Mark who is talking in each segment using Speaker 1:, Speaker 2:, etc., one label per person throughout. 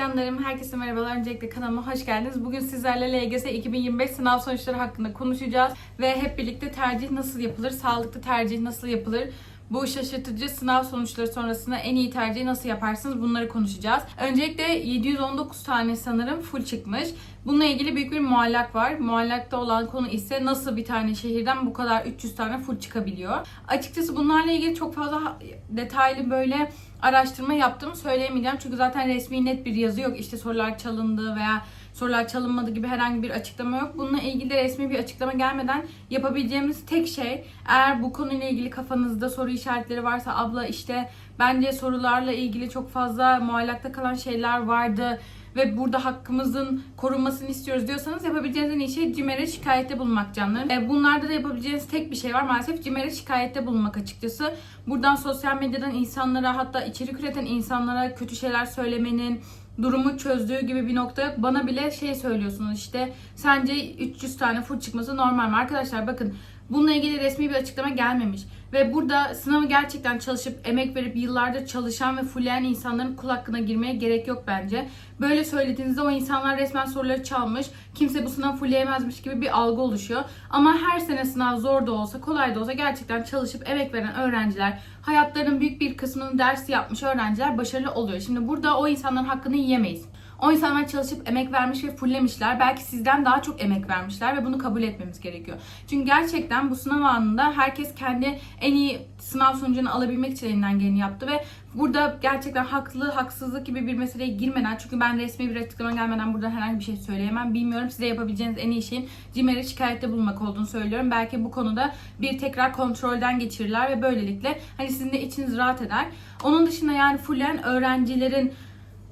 Speaker 1: Canlarım herkese merhabalar. Öncelikle kanalıma hoş geldiniz. Bugün sizlerle LGS 2025 sınav sonuçları hakkında konuşacağız. Ve hep birlikte tercih nasıl yapılır, sağlıklı tercih nasıl yapılır, bu şaşırtıcı sınav sonuçları sonrasında en iyi tercihi nasıl yaparsınız bunları konuşacağız. Öncelikle 719 tane sanırım full çıkmış. Bununla ilgili büyük bir muallak var. Muallakta olan konu ise nasıl bir tane şehirden bu kadar 300 tane full çıkabiliyor. Açıkçası bunlarla ilgili çok fazla detaylı böyle araştırma yaptığımı söyleyemeyeceğim. Çünkü zaten resmi net bir yazı yok. İşte sorular çalındı veya sorular çalınmadı gibi herhangi bir açıklama yok. Bununla ilgili resmi bir açıklama gelmeden yapabileceğimiz tek şey eğer bu konuyla ilgili kafanızda soru işaretleri varsa abla işte bence sorularla ilgili çok fazla muallakta kalan şeyler vardı ve burada hakkımızın korunmasını istiyoruz diyorsanız yapabileceğiniz en iyi şey CİMER'e şikayette bulunmak canlarım. E, bunlarda da yapabileceğiniz tek bir şey var maalesef CİMER'e şikayette bulunmak açıkçası. Buradan sosyal medyadan insanlara hatta içerik üreten insanlara kötü şeyler söylemenin, durumu çözdüğü gibi bir nokta yok. Bana bile şey söylüyorsunuz işte sence 300 tane full çıkması normal mi? Arkadaşlar bakın bununla ilgili resmi bir açıklama gelmemiş. Ve burada sınavı gerçekten çalışıp emek verip yıllardır çalışan ve fulleyen insanların kul hakkına girmeye gerek yok bence. Böyle söylediğinizde o insanlar resmen soruları çalmış. Kimse bu sınavı fullleyemezmiş gibi bir algı oluşuyor. Ama her sene sınav zor da olsa kolay da olsa gerçekten çalışıp emek veren öğrenciler, hayatlarının büyük bir kısmını ders yapmış öğrenciler başarılı oluyor. Şimdi burada o insanların hakkını yiyemeyiz. O insanlar çalışıp emek vermiş ve fulllemişler. Belki sizden daha çok emek vermişler ve bunu kabul etmemiz gerekiyor. Çünkü gerçekten bu sınav anında herkes kendi en iyi sınav sonucunu alabilmek için elinden geleni yaptı ve burada gerçekten haklı, haksızlık gibi bir meseleye girmeden çünkü ben resmi bir açıklama gelmeden burada herhangi bir şey söyleyemem. Bilmiyorum size yapabileceğiniz en iyi şeyin CİMER'e şikayette bulunmak olduğunu söylüyorum. Belki bu konuda bir tekrar kontrolden geçirirler ve böylelikle hani sizin de içiniz rahat eder. Onun dışında yani fulleyen öğrencilerin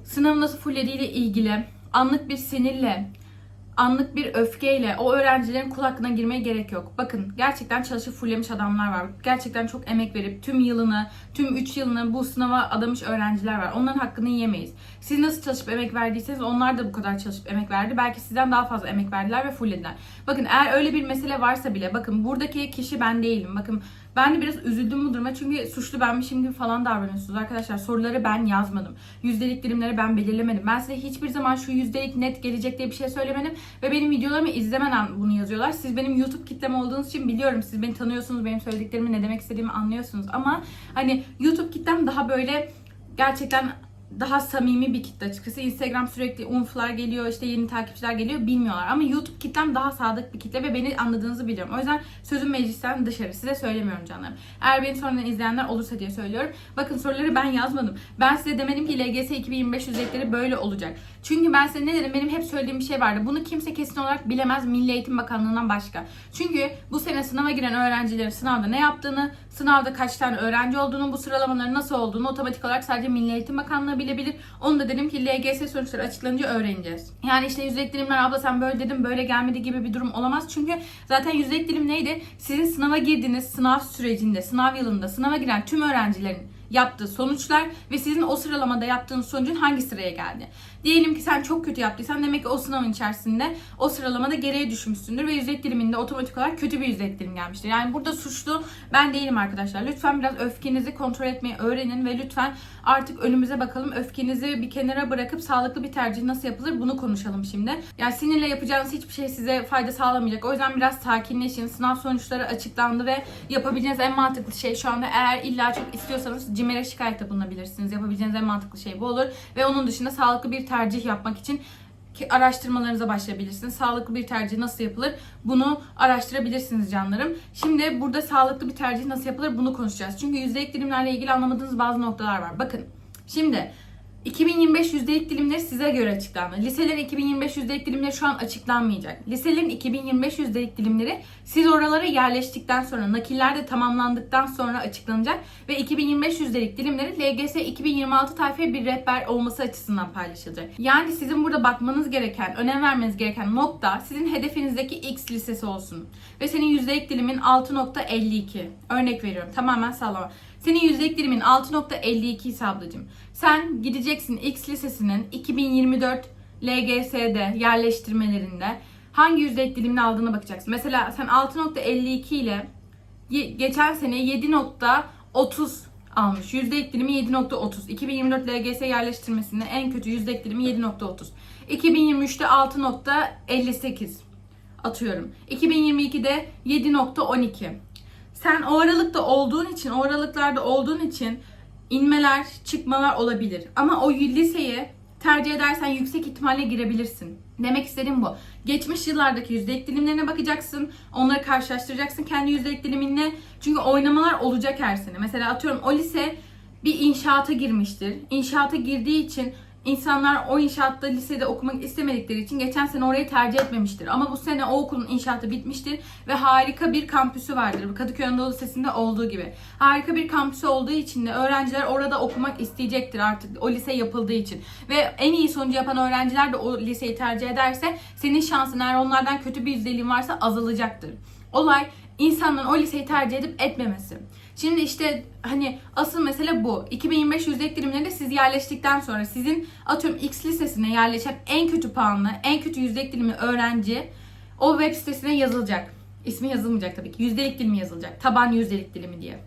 Speaker 1: sınavı nasıl fullediğiyle ilgili anlık bir sinirle, anlık bir öfkeyle o öğrencilerin kul girmeye gerek yok. Bakın gerçekten çalışıp fulllemiş adamlar var. Gerçekten çok emek verip tüm yılını, tüm 3 yılını bu sınava adamış öğrenciler var. Onların hakkını yiyemeyiz. Siz nasıl çalışıp emek verdiyseniz onlar da bu kadar çalışıp emek verdi. Belki sizden daha fazla emek verdiler ve fulllediler. Bakın eğer öyle bir mesele varsa bile bakın buradaki kişi ben değilim. Bakın ben de biraz üzüldüm bu duruma çünkü suçlu benmişim gibi falan davranıyorsunuz arkadaşlar. Soruları ben yazmadım. Yüzdelik dilimleri ben belirlemedim. Ben size hiçbir zaman şu yüzdelik net gelecek diye bir şey söylemedim. Ve benim videolarımı izlemeden bunu yazıyorlar. Siz benim YouTube kitlem olduğunuz için biliyorum. Siz beni tanıyorsunuz. Benim söylediklerimi ne demek istediğimi anlıyorsunuz. Ama hani YouTube kitlem daha böyle gerçekten daha samimi bir kitle açıkçası. Instagram sürekli unflar geliyor, işte yeni takipçiler geliyor bilmiyorlar. Ama YouTube kitlem daha sadık bir kitle ve beni anladığınızı biliyorum. O yüzden sözüm meclisten dışarı. Size söylemiyorum canlarım. Eğer beni sonradan izleyenler olursa diye söylüyorum. Bakın soruları ben yazmadım. Ben size demedim ki LGS 2025 yüzdelikleri böyle olacak. Çünkü ben size ne dedim? Benim hep söylediğim bir şey vardı. Bunu kimse kesin olarak bilemez Milli Eğitim Bakanlığı'ndan başka. Çünkü bu sene sınava giren öğrencilerin sınavda ne yaptığını, sınavda kaç tane öğrenci olduğunu, bu sıralamaların nasıl olduğunu otomatik olarak sadece Milli Eğitim Bakanlığı bilebilir. Onu da dedim ki LGS sonuçları açıklanınca öğreneceğiz. Yani işte yüzdelik dilimler abla sen böyle dedim böyle gelmedi gibi bir durum olamaz. Çünkü zaten yüzdelik dilim neydi? Sizin sınava girdiğiniz sınav sürecinde, sınav yılında sınava giren tüm öğrencilerin yaptığı sonuçlar ve sizin o sıralamada yaptığınız sonucun hangi sıraya geldi. Diyelim ki sen çok kötü yaptıysan demek ki o sınavın içerisinde o sıralamada geriye düşmüşsündür ve yüzdelik diliminde otomatik olarak kötü bir yüzdelik dilim gelmiştir. Yani burada suçlu ben değilim arkadaşlar. Lütfen biraz öfkenizi kontrol etmeyi öğrenin ve lütfen artık önümüze bakalım. Öfkenizi bir kenara bırakıp sağlıklı bir tercih nasıl yapılır bunu konuşalım şimdi. Yani sinirle yapacağınız hiçbir şey size fayda sağlamayacak. O yüzden biraz sakinleşin. Sınav sonuçları açıklandı ve yapabileceğiniz en mantıklı şey şu anda eğer illa çok istiyorsanız CİMER'e şikayette bulunabilirsiniz. Yapabileceğiniz en mantıklı şey bu olur. Ve onun dışında sağlıklı bir tercih yapmak için araştırmalarınıza başlayabilirsiniz. Sağlıklı bir tercih nasıl yapılır? Bunu araştırabilirsiniz canlarım. Şimdi burada sağlıklı bir tercih nasıl yapılır? Bunu konuşacağız. Çünkü yüzdelik dilimlerle ilgili anlamadığınız bazı noktalar var. Bakın şimdi 2025 yüzdelik dilimleri size göre açıklandı. Liselerin 2025 yüzdelik dilimleri şu an açıklanmayacak. Liselerin 2025 yüzdelik dilimleri siz oralara yerleştikten sonra, nakiller de tamamlandıktan sonra açıklanacak ve 2025 yüzdelik dilimleri LGS 2026 tayfaya bir rehber olması açısından paylaşılacak. Yani sizin burada bakmanız gereken, önem vermeniz gereken nokta sizin hedefinizdeki X lisesi olsun. Ve senin yüzdelik dilimin 6.52. Örnek veriyorum. Tamamen sallama. Senin yüzdelik dilimin 6.52 ise ablacığım. Sen gideceksin X lisesinin 2024 LGS'de yerleştirmelerinde hangi yüzdelik dilimini aldığına bakacaksın. Mesela sen 6.52 ile geçen sene 7.30 almış. Yüzde eksilimi 7.30. 2024 LGS yerleştirmesinde en kötü yüzde eksilimi 7.30. 2023'te 6.58 atıyorum. 2022'de 7.12. Sen o aralıkta olduğun için, o aralıklarda olduğun için inmeler, çıkmalar olabilir. Ama o liseye tercih edersen yüksek ihtimalle girebilirsin. Demek istediğim bu. Geçmiş yıllardaki yüzdelik dilimlerine bakacaksın. Onları karşılaştıracaksın kendi yüzdelik diliminle. Çünkü oynamalar olacak her sene. Mesela atıyorum o lise bir inşaata girmiştir. İnşaata girdiği için insanlar o inşaatta lisede okumak istemedikleri için geçen sene orayı tercih etmemiştir. Ama bu sene o okulun inşaatı bitmiştir ve harika bir kampüsü vardır. Kadıköy Anadolu Lisesi'nde olduğu gibi. Harika bir kampüsü olduğu için de öğrenciler orada okumak isteyecektir artık o lise yapıldığı için. Ve en iyi sonucu yapan öğrenciler de o liseyi tercih ederse senin şansın eğer onlardan kötü bir yüzdeliğin varsa azalacaktır. Olay insanların o liseyi tercih edip etmemesi. Şimdi işte hani asıl mesele bu. 2025 yüzdek dilimlerinde siz yerleştikten sonra sizin atıyorum X lisesine yerleşen en kötü puanlı, en kötü yüzdek dilimi öğrenci o web sitesine yazılacak. İsmi yazılmayacak tabii ki. Yüzdelik dilimi yazılacak. Taban yüzdelik dilimi diye.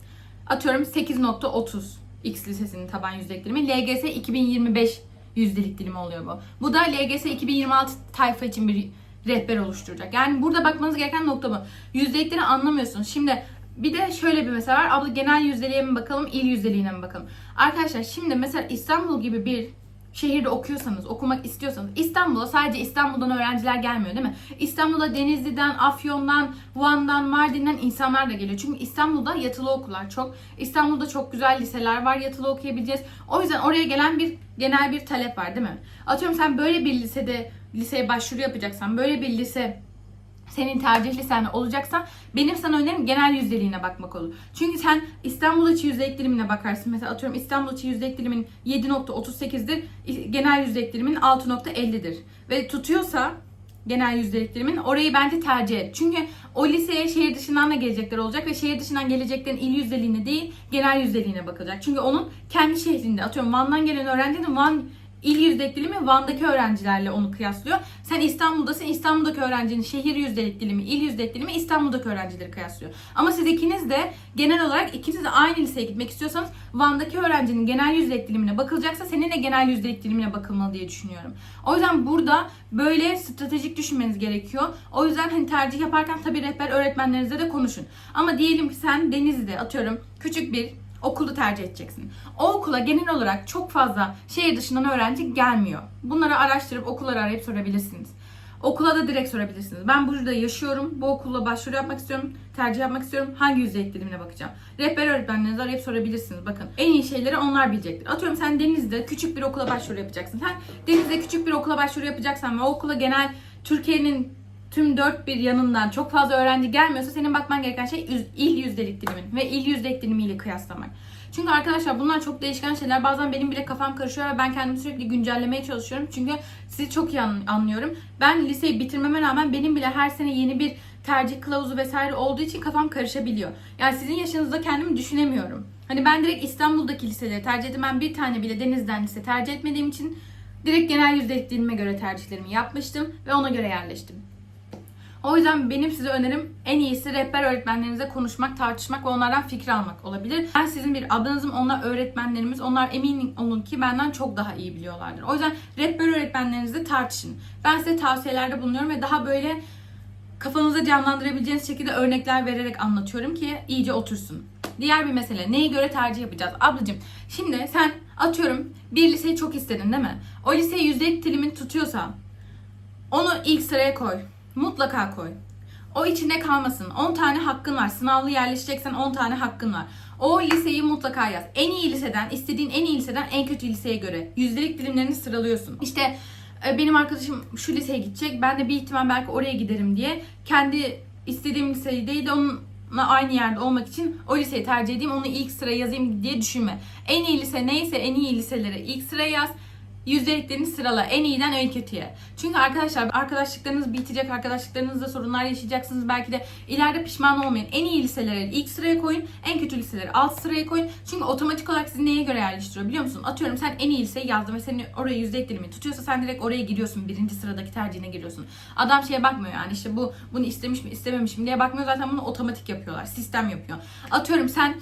Speaker 1: Atıyorum 8.30 X lisesinin taban yüzdelik dilimi. LGS 2025 yüzdelik dilimi oluyor bu. Bu da LGS 2026 tayfa için bir rehber oluşturacak. Yani burada bakmanız gereken nokta bu. Yüzdelikleri anlamıyorsunuz. Şimdi bir de şöyle bir mesele var. Abla genel yüzdeliğe mi bakalım, il yüzdeliğine mi bakalım? Arkadaşlar şimdi mesela İstanbul gibi bir şehirde okuyorsanız, okumak istiyorsanız İstanbul'a sadece İstanbul'dan öğrenciler gelmiyor değil mi? İstanbul'a Denizli'den, Afyon'dan, Van'dan, Mardin'den insanlar da geliyor. Çünkü İstanbul'da yatılı okullar çok. İstanbul'da çok güzel liseler var yatılı okuyabileceğiz. O yüzden oraya gelen bir genel bir talep var değil mi? Atıyorum sen böyle bir lisede liseye başvuru yapacaksan, böyle bir lise senin tercih lisen olacaksa benim sana önerim genel yüzdeliğine bakmak olur. Çünkü sen İstanbul içi yüzdelik dilimine bakarsın. Mesela atıyorum İstanbul içi yüzdelik dilimin 7.38'dir. Genel yüzdelik dilimin 6.50'dir. Ve tutuyorsa genel yüzdelik dilimin orayı bence tercih et. Çünkü o liseye şehir dışından da gelecekler olacak ve şehir dışından geleceklerin il yüzdeliğine değil genel yüzdeliğine bakılacak. Çünkü onun kendi şehrinde atıyorum Van'dan gelen öğrencinin Van il yüzdelik dilimi Van'daki öğrencilerle onu kıyaslıyor. Sen İstanbul'dasın. İstanbul'daki öğrencinin şehir yüzdelik dilimi, il yüzdelik dilimi İstanbul'daki öğrencileri kıyaslıyor. Ama siz ikiniz de genel olarak ikiniz de aynı liseye gitmek istiyorsanız Van'daki öğrencinin genel yüzdelik dilimine bakılacaksa senin de genel yüzdelik dilimine bakılmalı diye düşünüyorum. O yüzden burada böyle stratejik düşünmeniz gerekiyor. O yüzden hani tercih yaparken tabii rehber öğretmenlerinizle de konuşun. Ama diyelim ki sen Denizli'de atıyorum küçük bir okulu tercih edeceksin. O okula genel olarak çok fazla şehir dışından öğrenci gelmiyor. Bunları araştırıp okulları arayıp sorabilirsiniz. Okula da direkt sorabilirsiniz. Ben burada yaşıyorum. Bu okulla başvuru yapmak istiyorum. Tercih yapmak istiyorum. Hangi yüzdelik dilimine bakacağım? Rehber öğretmenlerinizi arayıp sorabilirsiniz. Bakın en iyi şeyleri onlar bilecektir. Atıyorum sen Denizli'de küçük bir okula başvuru yapacaksın. Sen Denizli'de küçük bir okula başvuru yapacaksan ve o okula genel Türkiye'nin tüm dört bir yanından çok fazla öğrenci gelmiyorsa senin bakman gereken şey il yüzdelik dilimin ve il yüzdelik dilimiyle kıyaslamak. Çünkü arkadaşlar bunlar çok değişken şeyler. Bazen benim bile kafam karışıyor ve ben kendimi sürekli güncellemeye çalışıyorum. Çünkü sizi çok iyi anlıyorum. Ben liseyi bitirmeme rağmen benim bile her sene yeni bir tercih kılavuzu vesaire olduğu için kafam karışabiliyor. Yani sizin yaşınızda kendimi düşünemiyorum. Hani ben direkt İstanbul'daki liseleri tercih ettim. Ben bir tane bile Deniz'den lise tercih etmediğim için direkt genel yüzdelik dilime göre tercihlerimi yapmıştım ve ona göre yerleştim. O yüzden benim size önerim en iyisi rehber öğretmenlerinize konuşmak, tartışmak ve onlardan fikir almak olabilir. Ben sizin bir ablanızım, onlar öğretmenlerimiz. Onlar emin olun ki benden çok daha iyi biliyorlardır. O yüzden rehber öğretmenlerinizle tartışın. Ben size tavsiyelerde bulunuyorum ve daha böyle kafanızda canlandırabileceğiniz şekilde örnekler vererek anlatıyorum ki iyice otursun. Diğer bir mesele neye göre tercih yapacağız? Ablacığım şimdi sen atıyorum bir liseyi çok istedin değil mi? O liseye yüzdelik dilimin tutuyorsa onu ilk sıraya koy. Mutlaka koy. O içinde kalmasın. 10 tane hakkın var. Sınavlı yerleşeceksen 10 tane hakkın var. O liseyi mutlaka yaz. En iyi liseden, istediğin en iyi liseden en kötü liseye göre. Yüzdelik dilimlerini sıralıyorsun. İşte e, benim arkadaşım şu liseye gidecek. Ben de bir ihtimal belki oraya giderim diye. Kendi istediğim liseyi değil de onunla aynı yerde olmak için o liseyi tercih edeyim. Onu ilk sıraya yazayım diye düşünme. En iyi lise neyse en iyi liselere ilk sıraya yaz yüzdeliklerini sırala en iyiden en kötüye. Çünkü arkadaşlar arkadaşlıklarınız bitecek, arkadaşlıklarınızda sorunlar yaşayacaksınız. Belki de ileride pişman olmayın. En iyi liseleri ilk sıraya koyun, en kötü liseleri alt sıraya koyun. Çünkü otomatik olarak sizi neye göre yerleştiriyor biliyor musun? Atıyorum sen en iyi liseyi yazdın ve seni oraya yüzdelik dilimi tutuyorsa sen direkt oraya giriyorsun. Birinci sıradaki tercihine giriyorsun. Adam şeye bakmıyor yani işte bu bunu istemiş mi istememiş mi diye bakmıyor. Zaten bunu otomatik yapıyorlar. Sistem yapıyor. Atıyorum sen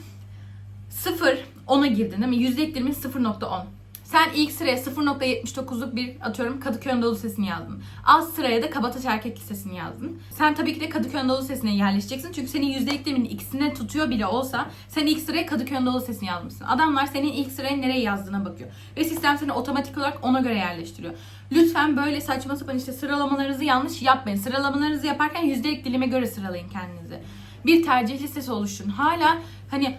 Speaker 1: 0 10'a girdin değil mi? Yüzde eklimin 0.10. Sen ilk sıraya 0.79'luk bir atıyorum Kadıköy Anadolu Lisesi'ni yazdın. Alt sıraya da Kabataş Erkek Lisesi'ni yazdın. Sen tabii ki de Kadıköy Anadolu Lisesi'ne yerleşeceksin. Çünkü senin yüzde eklemin ikisine tutuyor bile olsa sen ilk sıraya Kadıköy Anadolu Lisesi'ni yazmışsın. Adamlar senin ilk sıraya nereye yazdığına bakıyor. Ve sistem seni otomatik olarak ona göre yerleştiriyor. Lütfen böyle saçma sapan işte sıralamalarınızı yanlış yapmayın. Sıralamalarınızı yaparken yüzdelik dilime göre sıralayın kendinizi. Bir tercih listesi oluşturun. Hala hani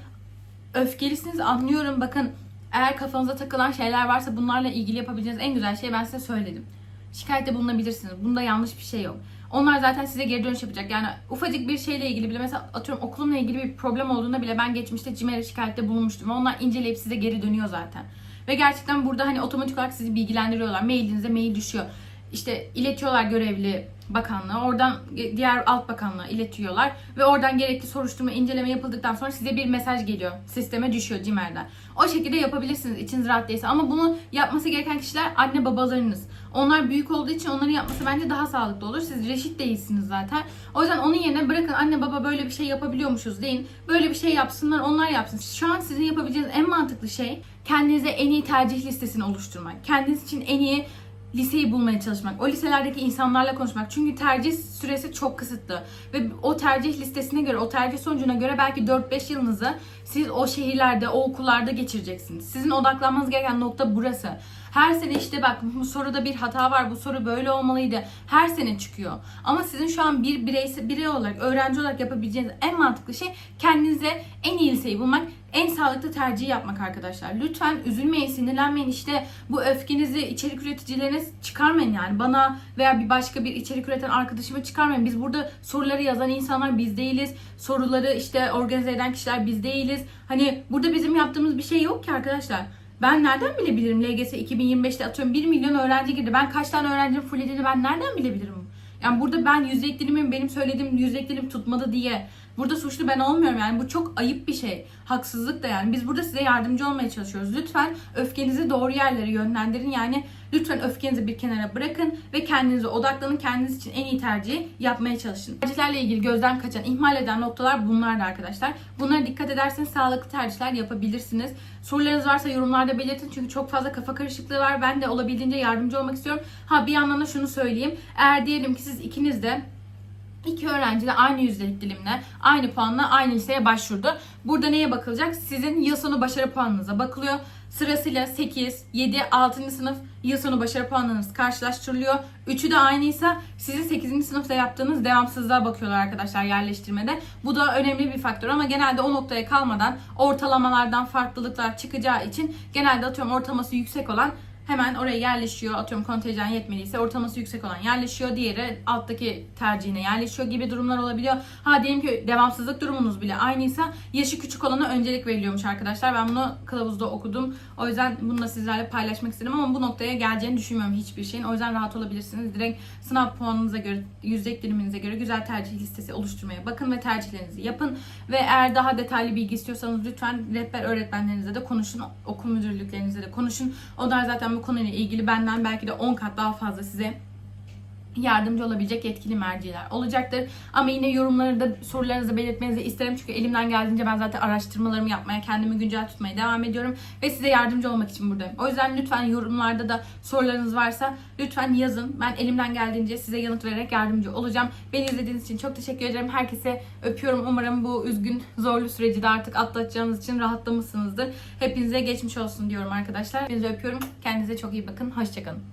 Speaker 1: öfkelisiniz anlıyorum bakın eğer kafanıza takılan şeyler varsa bunlarla ilgili yapabileceğiniz en güzel şey ben size söyledim. Şikayette bulunabilirsiniz. Bunda yanlış bir şey yok. Onlar zaten size geri dönüş yapacak. Yani ufacık bir şeyle ilgili bile mesela atıyorum okulumla ilgili bir problem olduğunda bile ben geçmişte CİMER'e şikayette bulunmuştum. Onlar inceleyip size geri dönüyor zaten. Ve gerçekten burada hani otomatik olarak sizi bilgilendiriyorlar. Mailinize mail düşüyor. İşte iletiyorlar görevli bakanlığa. Oradan diğer alt bakanlığa iletiyorlar. Ve oradan gerekli soruşturma, inceleme yapıldıktan sonra size bir mesaj geliyor. Sisteme düşüyor CİMER'den. O şekilde yapabilirsiniz içiniz rahat değilse. Ama bunu yapması gereken kişiler anne babalarınız. Onlar büyük olduğu için onların yapması bence daha sağlıklı olur. Siz reşit değilsiniz zaten. O yüzden onun yerine bırakın anne baba böyle bir şey yapabiliyormuşuz deyin. Böyle bir şey yapsınlar onlar yapsın. Şu an sizin yapabileceğiniz en mantıklı şey kendinize en iyi tercih listesini oluşturmak. Kendiniz için en iyi liseyi bulmaya çalışmak, o liselerdeki insanlarla konuşmak. Çünkü tercih süresi çok kısıtlı ve o tercih listesine göre, o tercih sonucuna göre belki 4-5 yılınızı siz o şehirlerde, o okullarda geçireceksiniz. Sizin odaklanmanız gereken nokta burası. Her sene işte bak bu soruda bir hata var, bu soru böyle olmalıydı. Her sene çıkıyor. Ama sizin şu an bir bireysel birey olarak, öğrenci olarak yapabileceğiniz en mantıklı şey kendinize en iyi liseyi bulmak, en sağlıklı tercihi yapmak arkadaşlar. Lütfen üzülmeyin, sinirlenmeyin. İşte bu öfkenizi içerik üreticilerine çıkarmayın yani. Bana veya bir başka bir içerik üreten arkadaşıma çıkarmayın. Biz burada soruları yazan insanlar biz değiliz. Soruları işte organize eden kişiler biz değiliz. Hani burada bizim yaptığımız bir şey yok ki arkadaşlar. Ben nereden bilebilirim LGS 2025'te atıyorum 1 milyon öğrenci girdi. Ben kaç tane öğrencinin fullediğini ben nereden bilebilirim? Yani burada ben yüzde benim söylediğim yüzde tutmadı diye burada suçlu ben olmuyorum yani bu çok ayıp bir şey. Haksızlık da yani. Biz burada size yardımcı olmaya çalışıyoruz. Lütfen öfkenizi doğru yerlere yönlendirin. Yani lütfen öfkenizi bir kenara bırakın ve kendinize odaklanın. Kendiniz için en iyi tercihi yapmaya çalışın. Tercihlerle ilgili gözden kaçan, ihmal eden noktalar bunlardı arkadaşlar. Bunlara dikkat ederseniz sağlıklı tercihler yapabilirsiniz. Sorularınız varsa yorumlarda belirtin çünkü çok fazla kafa karışıklığı var. Ben de olabildiğince yardımcı olmak istiyorum. Ha bir yandan da şunu söyleyeyim. Eğer diyelim ki siz ikiniz de İki öğrenci de aynı yüzdelik dilimle, aynı puanla aynı liseye başvurdu. Burada neye bakılacak? Sizin yıl sonu başarı puanınıza bakılıyor. Sırasıyla 8, 7, 6. sınıf yıl sonu başarı puanlarınız karşılaştırılıyor. Üçü de aynıysa sizin 8. sınıfta yaptığınız devamsızlığa bakıyorlar arkadaşlar yerleştirmede. Bu da önemli bir faktör ama genelde o noktaya kalmadan ortalamalardan farklılıklar çıkacağı için genelde atıyorum ortalaması yüksek olan hemen oraya yerleşiyor. Atıyorum kontenjan yetmediyse ortalaması yüksek olan yerleşiyor. Diğeri alttaki tercihine yerleşiyor gibi durumlar olabiliyor. Ha diyelim ki devamsızlık durumunuz bile aynıysa yaşı küçük olana öncelik veriliyormuş arkadaşlar. Ben bunu kılavuzda okudum. O yüzden bunu da sizlerle paylaşmak istedim ama bu noktaya geleceğini düşünmüyorum hiçbir şeyin. O yüzden rahat olabilirsiniz. Direkt sınav puanınıza göre, yüzde diliminize göre güzel tercih listesi oluşturmaya bakın ve tercihlerinizi yapın. Ve eğer daha detaylı bilgi istiyorsanız lütfen rehber öğretmenlerinize de konuşun. Okul müdürlüklerinize de konuşun. Onlar zaten bu konuyla ilgili benden belki de 10 kat daha fazla size yardımcı olabilecek yetkili merciler olacaktır. Ama yine yorumları da sorularınızı belirtmenizi isterim. Çünkü elimden geldiğince ben zaten araştırmalarımı yapmaya, kendimi güncel tutmaya devam ediyorum. Ve size yardımcı olmak için buradayım. O yüzden lütfen yorumlarda da sorularınız varsa lütfen yazın. Ben elimden geldiğince size yanıt vererek yardımcı olacağım. Beni izlediğiniz için çok teşekkür ederim. Herkese öpüyorum. Umarım bu üzgün, zorlu süreci de artık atlatacağınız için rahatlamışsınızdır. Hepinize geçmiş olsun diyorum arkadaşlar. Hepinizi öpüyorum. Kendinize çok iyi bakın. Hoşçakalın.